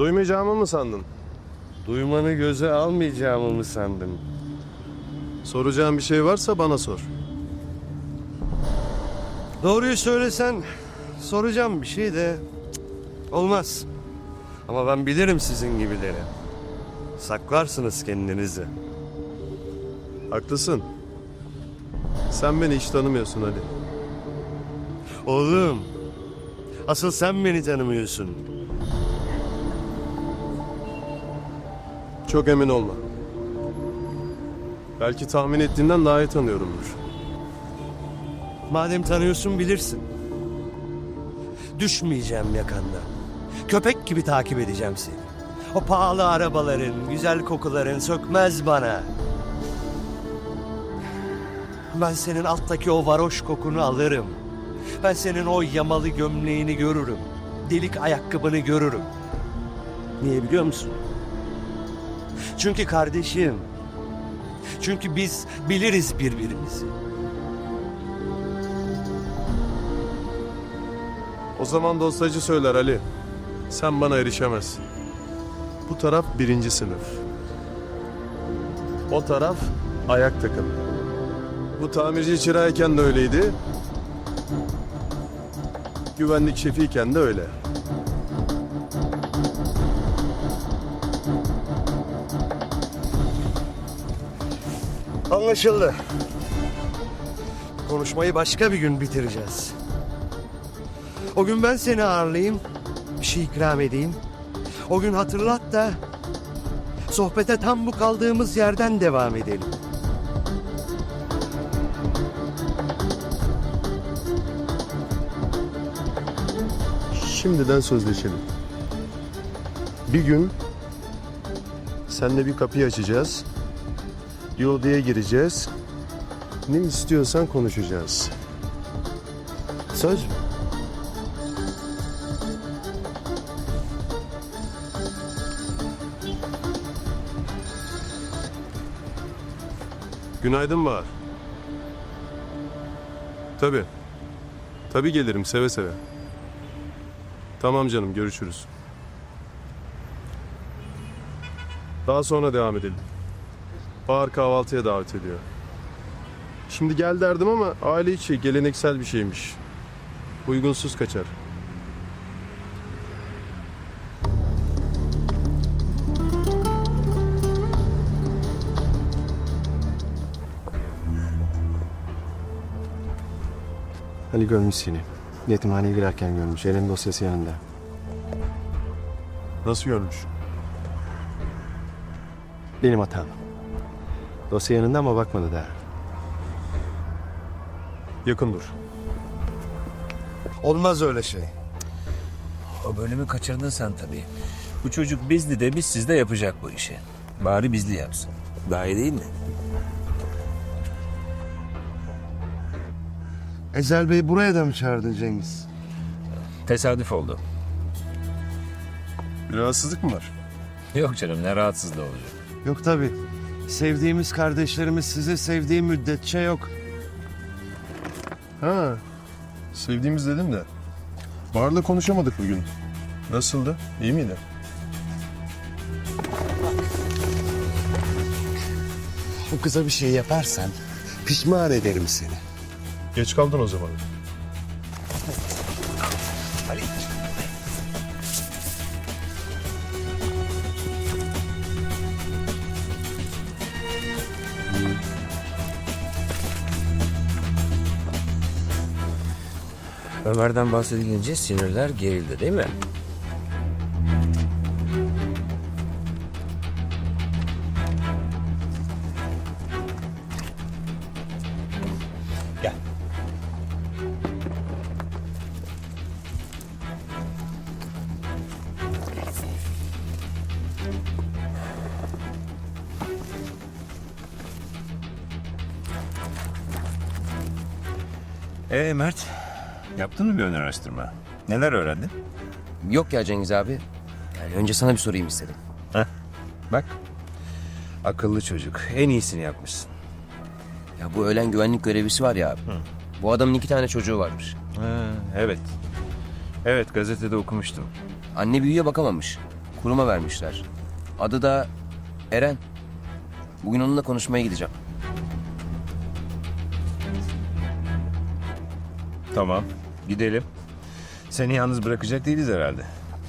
Duymayacağımı mı sandın? Duymanı göze almayacağımı mı sandın? Soracağın bir şey varsa bana sor. Doğruyu söylesen soracağım bir şey de cık, olmaz. Ama ben bilirim sizin gibileri. Saklarsınız kendinizi. Haklısın. Sen beni hiç tanımıyorsun Ali. Oğlum, asıl sen beni tanımıyorsun. Çok emin olma. Belki tahmin ettiğinden daha iyi tanıyorumdur. Madem tanıyorsun bilirsin. Düşmeyeceğim yakandan. Köpek gibi takip edeceğim seni. O pahalı arabaların, güzel kokuların sökmez bana. Ben senin alttaki o varoş kokunu alırım. Ben senin o yamalı gömleğini görürüm. Delik ayakkabını görürüm. Niye biliyor musun? Çünkü kardeşim. Çünkü biz biliriz birbirimizi. O zaman dostacı söyler Ali. Sen bana erişemezsin. Bu taraf birinci sınıf. O taraf ayak takım. Bu tamirci çırağıyken de öyleydi. Güvenlik şefiyken de öyle. Anlaşıldı. Konuşmayı başka bir gün bitireceğiz. O gün ben seni ağırlayayım, bir şey ikram edeyim. O gün hatırlat da sohbete tam bu kaldığımız yerden devam edelim. Şimdiden sözleşelim. Bir gün senle bir kapıyı açacağız. Odaya gireceğiz. Ne istiyorsan konuşacağız. Söz mü? Günaydın Bahar. Tabii. Tabii gelirim seve seve. Tamam canım görüşürüz. Daha sonra devam edelim. Bahar kahvaltıya davet ediyor. Şimdi gel derdim ama aile içi geleneksel bir şeymiş. Uygunsuz kaçar. Ali görmüş seni. Yetimhaneye girerken görmüş. Elin dosyası yanında. Nasıl görmüş? Benim hatam. Dosya yanında ama bakmadı da. Yakın dur. Olmaz öyle şey. O bölümü kaçırdın sen tabii. Bu çocuk bizli de bizsiz de yapacak bu işi. Bari bizli yapsın. Daha iyi değil mi? Ezel Bey buraya da mı çağırdın Cengiz? Tesadüf oldu. Bir rahatsızlık mı var? Yok canım ne rahatsızlığı olacak. Yok tabii. Sevdiğimiz kardeşlerimiz sizi sevdiği müddetçe yok. Ha. Sevdiğimiz dedim de. Bahar'la konuşamadık bugün. Nasıldı? İyi miydi? Bu kıza bir şey yaparsan pişman ederim seni. Geç kaldın o zaman. Ömer'den bahsedilince sinirler gerildi değil mi? Gel. Ee Mert, yaptın mı bir ön araştırma? Neler öğrendin? Yok ya Cengiz abi. Yani önce sana bir sorayım istedim. Bak, akıllı çocuk. En iyisini yapmışsın. Ya bu öğlen güvenlik görevlisi var ya abi. Bu adamın iki tane çocuğu varmış. Ha, evet. Evet, gazetede okumuştum. Anne büyüye bakamamış. Kuruma vermişler. Adı da Eren. Bugün onunla konuşmaya gideceğim. Tamam. Gidelim. Seni yalnız bırakacak değiliz herhalde.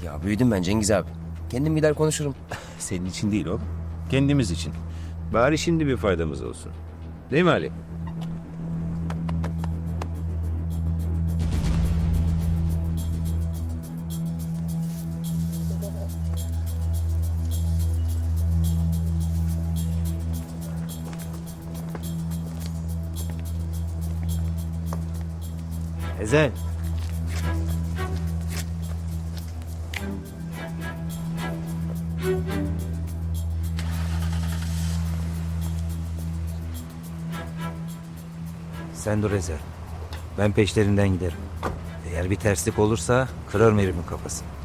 Ya büyüdüm ben Cengiz abi. Kendim gider konuşurum. Senin için değil oğlum. Kendimiz için. Bari şimdi bir faydamız olsun. Değil mi Ali? Ezel. Sen dur Ezel. Ben peşlerinden giderim. Eğer bir terslik olursa kırarım herimin kafasını.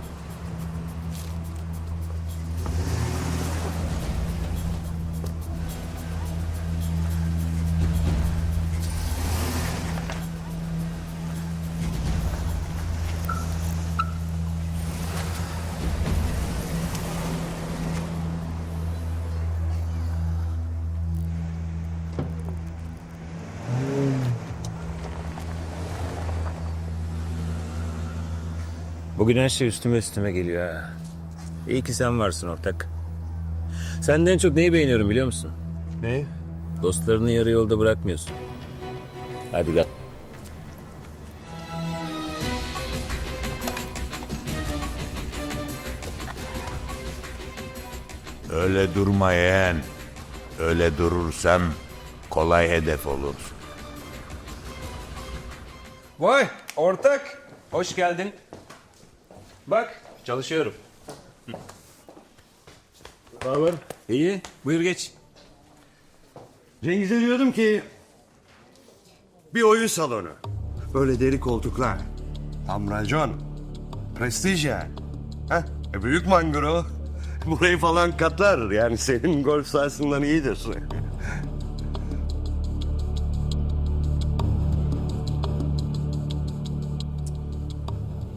Bugün her şey üstüme üstüme geliyor ha. İyi ki sen varsın ortak. Senden en çok neyi beğeniyorum biliyor musun? Ne? Dostlarını yarı yolda bırakmıyorsun. Hadi gel. Öyle durma yeğen. Öyle durursan kolay hedef olursun. Vay ortak. Hoş geldin. Bak çalışıyorum. Ne haber? İyi buyur geç. Cengiz'e diyordum ki bir oyun salonu. Böyle deri koltuklar. Tam racon. Prestij yani. Heh, e büyük mangro. Burayı falan katlar. Yani senin golf sahasından iyidir.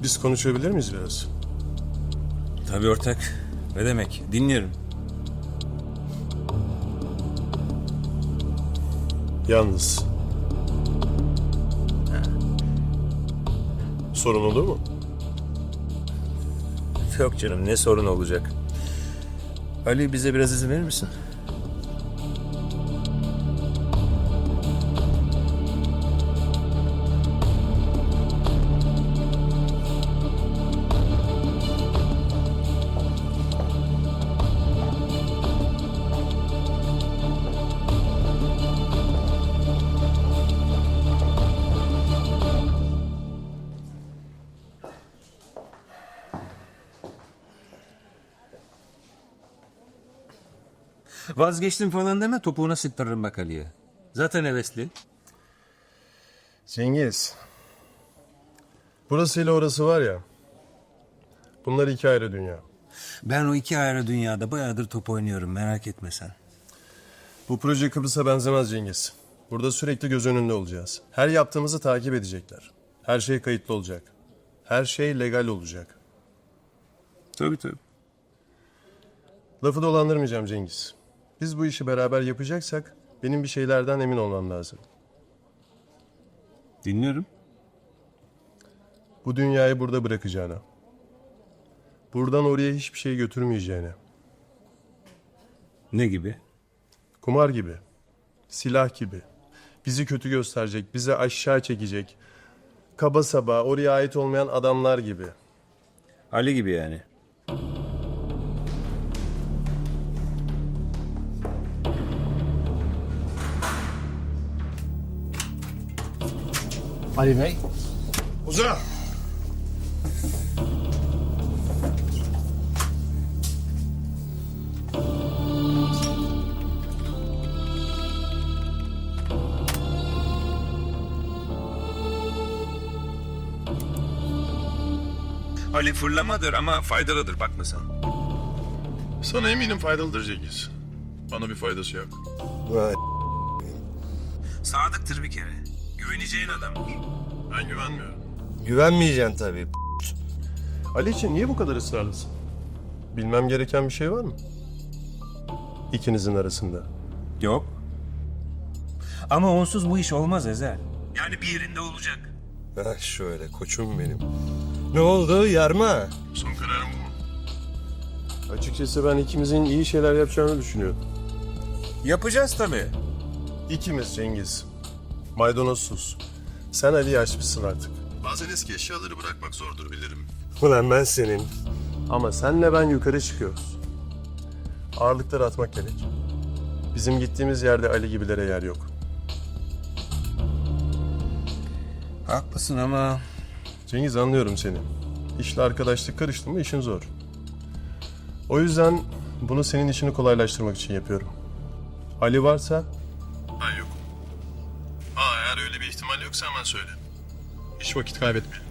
Biz konuşabilir miyiz biraz? Tabii ortak. Ne demek? Dinliyorum. Yalnız. Sorun olur mu? Yok canım ne sorun olacak. Ali bize biraz izin verir misin? Vazgeçtim falan deme topuğuna sıktırırım bak Ali'ye. Zaten hevesli. Cengiz. Burasıyla orası var ya. Bunlar iki ayrı dünya. Ben o iki ayrı dünyada bayağıdır top oynuyorum merak etme sen. Bu proje Kıbrıs'a benzemez Cengiz. Burada sürekli göz önünde olacağız. Her yaptığımızı takip edecekler. Her şey kayıtlı olacak. Her şey legal olacak. Tabii tabii. Lafı dolandırmayacağım Cengiz. Biz bu işi beraber yapacaksak benim bir şeylerden emin olmam lazım. Dinliyorum. Bu dünyayı burada bırakacağına. Buradan oraya hiçbir şey götürmeyeceğine. Ne gibi? Kumar gibi. Silah gibi. Bizi kötü gösterecek, bizi aşağı çekecek. Kaba saba, oraya ait olmayan adamlar gibi. Ali gibi yani. Ali Bey. Uza! Ali fırlamadır ama faydalıdır bakma sen. Sana eminim faydalıdır Cengiz. Bana bir faydası yok. Sadıktır bir kere. Güveneceğin adamdır. Ben güvenmiyorum. Güvenmeyeceksin tabii. Ali için niye bu kadar ısrarlısın? Bilmem gereken bir şey var mı? İkinizin arasında. Yok. Ama onsuz bu iş olmaz Ezel. Yani bir yerinde olacak. Ha şöyle koçum benim. Ne oldu yarma? Son kararım bu? Açıkçası ben ikimizin iyi şeyler yapacağını düşünüyorum. Yapacağız tabii. İkimiz Cengiz. Maydanozsuz. Sen Ali'yi açmışsın artık. Bazen eski eşyaları bırakmak zordur bilirim. Ulan ben senin. Ama senle ben yukarı çıkıyoruz. Ağırlıkları atmak gerek. Bizim gittiğimiz yerde Ali gibilere yer yok. Haklısın ama Cengiz anlıyorum seni. İşle arkadaşlık karıştı mı işin zor. O yüzden bunu senin işini kolaylaştırmak için yapıyorum. Ali varsa Hiç vakit kaybetmeyelim.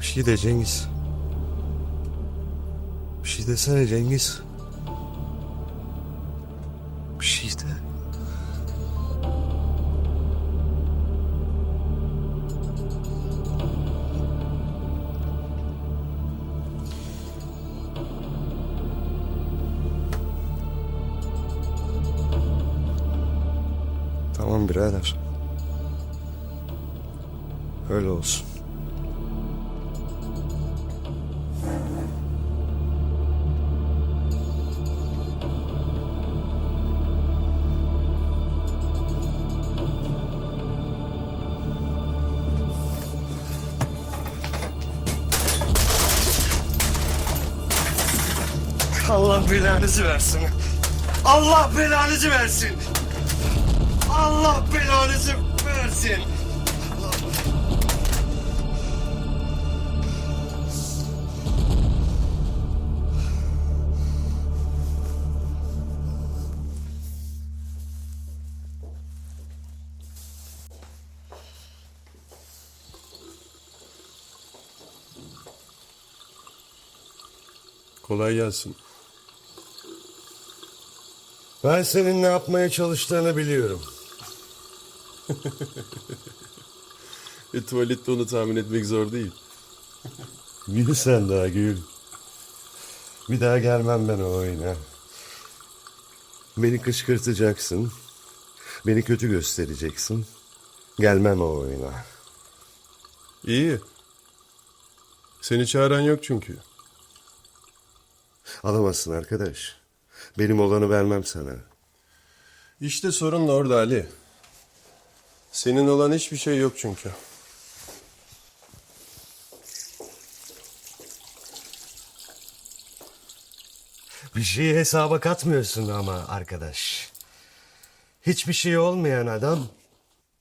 Bir şey de Cengiz. Bir şey desene Cengiz. Belanızı versin. Allah belanızı versin. Allah belanızı versin. kolay gelsin. Ben senin ne yapmaya çalıştığını biliyorum. E, tuvalette onu tahmin etmek zor değil. Gül sen daha gül. Bir daha gelmem ben o oyuna. Beni kışkırtacaksın. Beni kötü göstereceksin. Gelmem o oyuna. İyi. Seni çağıran yok çünkü. Alamazsın arkadaş. Benim olanı vermem sana. İşte sorun da orada Ali. Senin olan hiçbir şey yok çünkü. Bir şeyi hesaba katmıyorsun ama arkadaş. Hiçbir şey olmayan adam,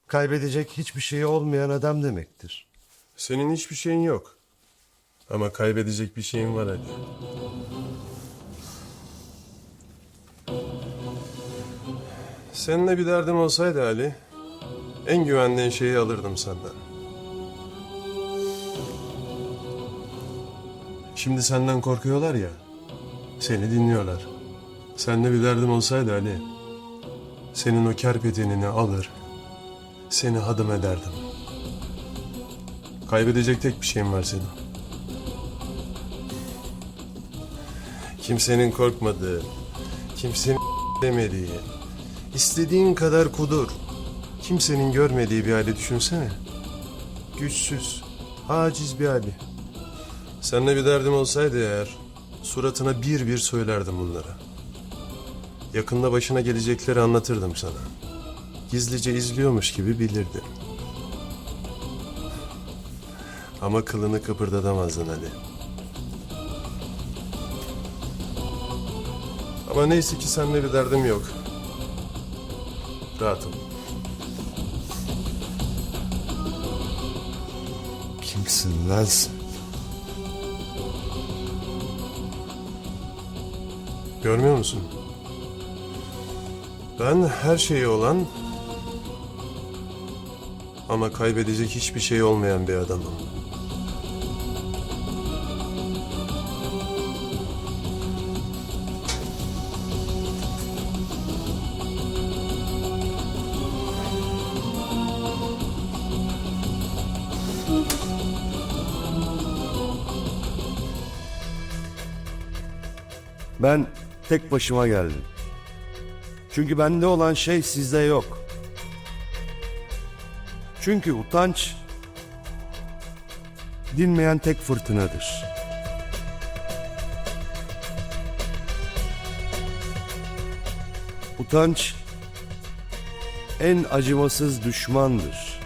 kaybedecek hiçbir şey olmayan adam demektir. Senin hiçbir şeyin yok. Ama kaybedecek bir şeyin var Ali. Seninle bir derdim olsaydı Ali, en güvendiğin şeyi alırdım senden. Şimdi senden korkuyorlar ya, seni dinliyorlar. Seninle bir derdim olsaydı Ali, senin o kerpetenini alır, seni hadım ederdim. Kaybedecek tek bir şeyin var senin. Kimsenin korkmadığı, kimsenin demediği, istediğin kadar kudur. Kimsenin görmediği bir hali düşünsene. Güçsüz, haciz bir hali. Seninle bir derdim olsaydı eğer, suratına bir bir söylerdim bunları. Yakında başına gelecekleri anlatırdım sana. Gizlice izliyormuş gibi bilirdin. Ama kılını kıpırdatamazdın Ali. Ama neyse ki seninle bir derdim yok. Rahatım. Kimsin lan sen? Görmüyor musun? Ben her şeyi olan ama kaybedecek hiçbir şey olmayan bir adamım. Ben tek başıma geldim. Çünkü bende olan şey sizde yok. Çünkü utanç dinmeyen tek fırtınadır. Utanç en acımasız düşmandır.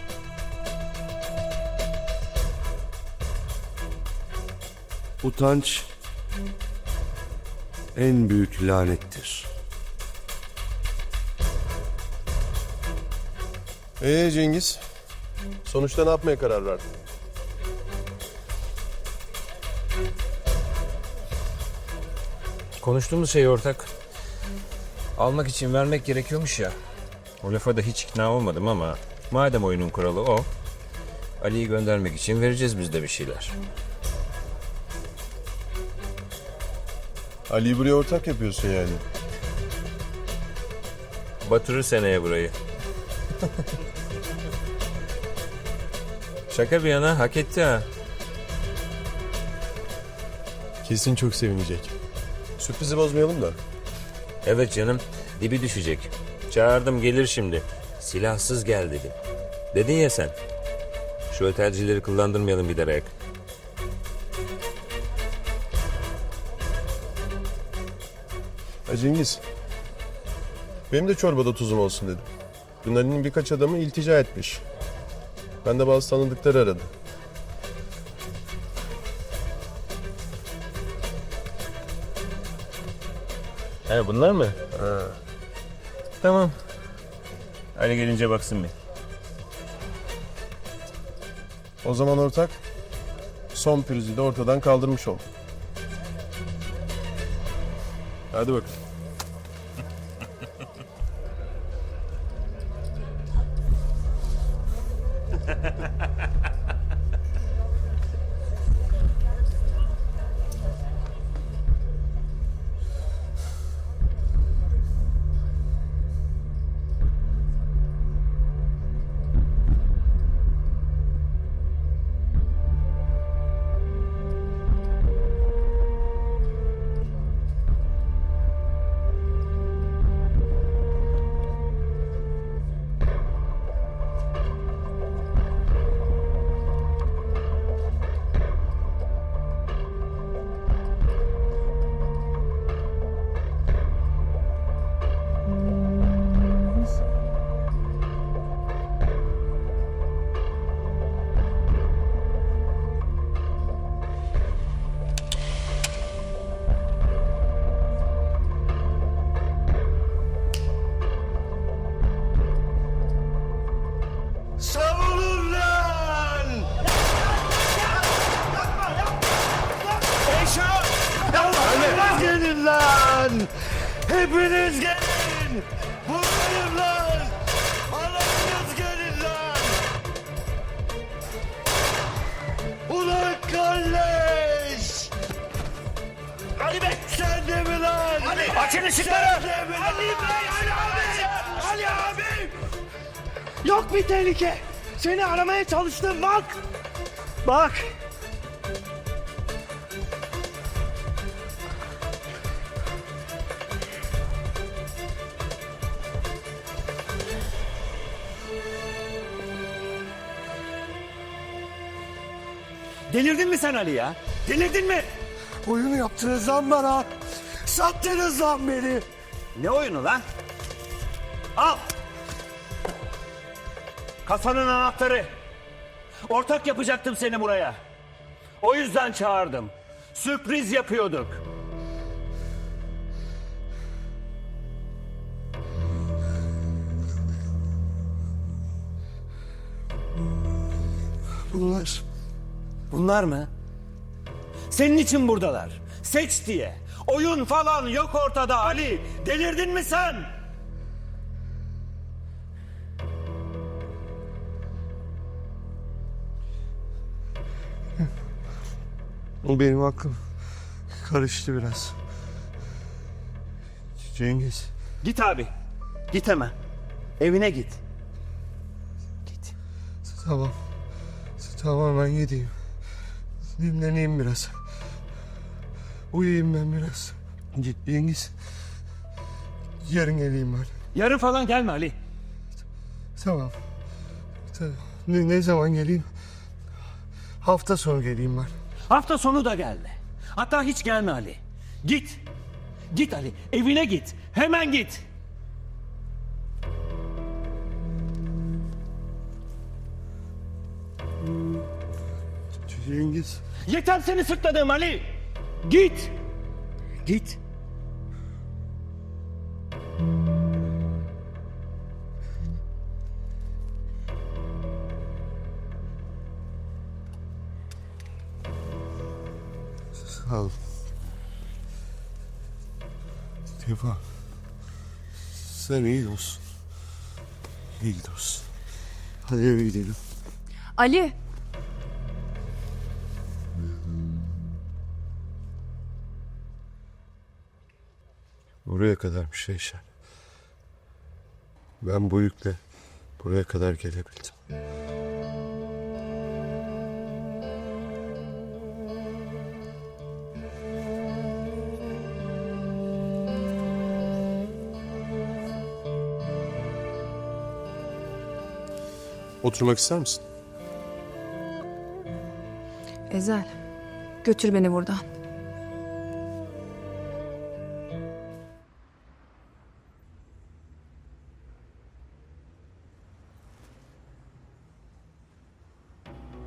Utanç en büyük lanettir. Ee Cengiz? Sonuçta ne yapmaya karar verdin? Konuştuğumuz şey ortak. Almak için vermek gerekiyormuş ya. O lafa da hiç ikna olmadım ama madem oyunun kuralı o. Ali'yi göndermek için vereceğiz biz de bir şeyler. Ali'yi buraya ortak yapıyorsun yani. Batırır seneye burayı. Şaka bir yana hak etti ha. Kesin çok sevinecek. Sürprizi bozmayalım da. Evet canım dibi düşecek. Çağırdım gelir şimdi. Silahsız gel dedim. Dedin ya sen. Şu otelcileri kullandırmayalım bir ayak. Ha Cengiz. Benim de çorbada tuzum olsun dedim. Bunların birkaç adamı iltica etmiş. Ben de bazı tanıdıkları aradım. He bunlar mı? Tamam. Ali gelince baksın bir. O zaman ortak son pürüzü de ortadan kaldırmış olduk. Hadi bakalım. Hepiniz gelin! Buradayım lan! Alanınız gelin lan! Ulan kalleş! Ali Bey! Sen de mi lan? Ali! Açın ışıkları! Ali Bey! Ali abi! Ali abi! Yok bir tehlike. Seni aramaya çalıştım bak. Bak. Delirdin mi sen Ali ya? Delirdin mi? Oyunu yaptınız lan bana. Sattınız lan beni. Ne oyunu lan? Al. Kasanın anahtarı. Ortak yapacaktım seni buraya. O yüzden çağırdım. Sürpriz yapıyorduk. Bunlar. Bunlar mı? Senin için buradalar. Seç diye. Oyun falan yok ortada Ali. Delirdin mi sen? Benim aklım karıştı biraz. Cengiz. Git abi. Git hemen. Evine git. Git. Tamam. Tamam ben gideyim. Dinleneyim biraz. Uyuyayım ben biraz. Cengiz. Yarın geleyim ben. Yarın falan gelme Ali. Tamam. Tamam. Ne, ne zaman geleyim? Hafta sonu geleyim ben. Hafta sonu da gelme. Hatta hiç gelme Ali. Git. Git Ali. Evine git. Hemen git. Cengiz. Yeter seni sırtladığım Ali. Git. Git. Sağ ol. Tefa. Sen iyi olsun. İyi olsun. Hadi eve gidelim. Ali. Buraya kadarmış Eyşan. Ben bu yükle buraya kadar gelebildim. Oturmak ister misin? Ezel. Götür beni buradan.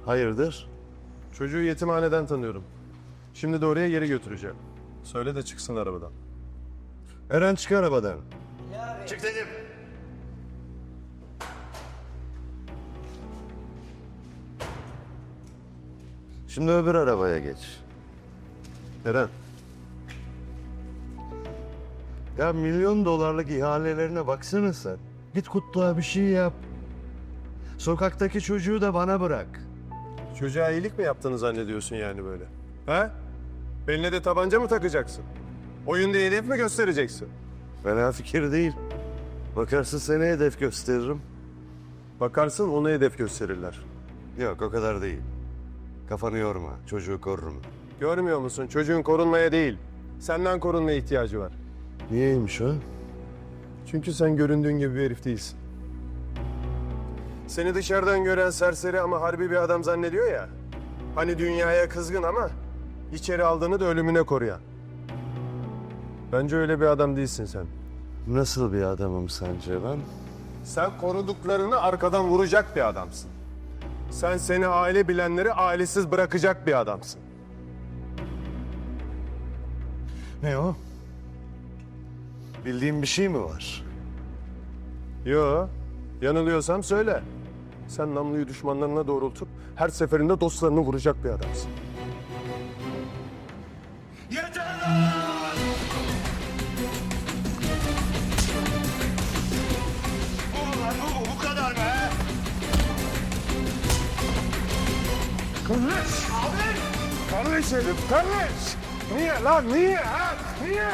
Hayırdır? Çocuğu yetimhaneden tanıyorum. Şimdi de oraya geri götüreceğim. Söyle de çıksın arabadan. Eren çık arabadan. Çık dedim. Şimdi öbür arabaya geç. Eren. Ya milyon dolarlık ihalelerine baksana sen. Git kutluğa bir şey yap. Sokaktaki çocuğu da bana bırak. Çocuğa iyilik mi yaptığını zannediyorsun yani böyle? Ha? Beline de tabanca mı takacaksın? Oyunda hedef mi göstereceksin? Fena fikir değil. Bakarsın seni hedef gösteririm. Bakarsın onu hedef gösterirler. Yok o kadar değil. Kafanı yorma. Çocuğu korurum. Görmüyor musun? Çocuğun korunmaya değil. Senden korunmaya ihtiyacı var. Niyeymiş o? Çünkü sen göründüğün gibi bir herif değilsin. Seni dışarıdan gören serseri ama harbi bir adam zannediyor ya. Hani dünyaya kızgın ama içeri aldığını da ölümüne koruyan. Bence öyle bir adam değilsin sen. Nasıl bir adamım sence ben? Sen koruduklarını arkadan vuracak bir adamsın. Sen seni aile bilenleri ailesiz bırakacak bir adamsın. Ne o? Bildiğin bir şey mi var? Yo, yanılıyorsam söyle. Sen namluyu düşmanlarına doğrultup her seferinde dostlarını vuracak bir adamsın. Kardeş! Abi! Kardeş herif, kardeş! Niye lan, niye ha? Niye?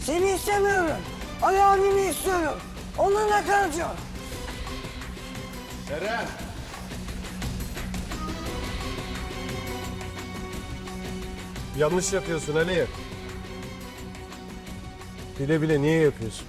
Seni istemiyorum. Ali abimi istiyorum. Onunla kalacağım. Eren! Yanlış yapıyorsun Ali. Bile bile niye yapıyorsun?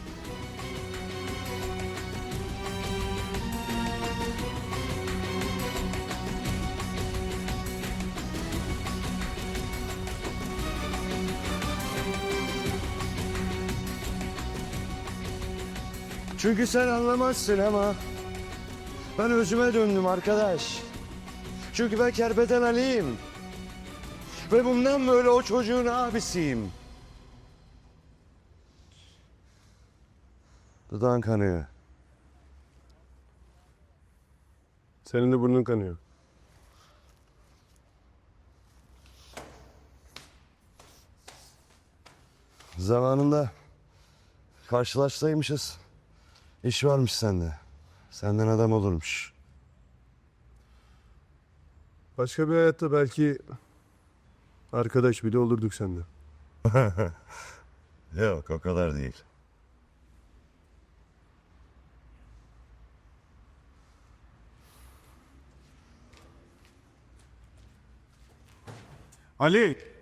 Çünkü sen anlamazsın ama ben özüme döndüm arkadaş. Çünkü ben Kerbeden Ali'yim. Ve bundan böyle o çocuğun abisiyim. Dudağın kanıyor. Senin de burnun kanıyor. Zamanında karşılaşsaymışız. İş varmış sende. Senden adam olurmuş. Başka bir hayatta belki arkadaş bile olurduk sende. Yok o kadar değil. Ali!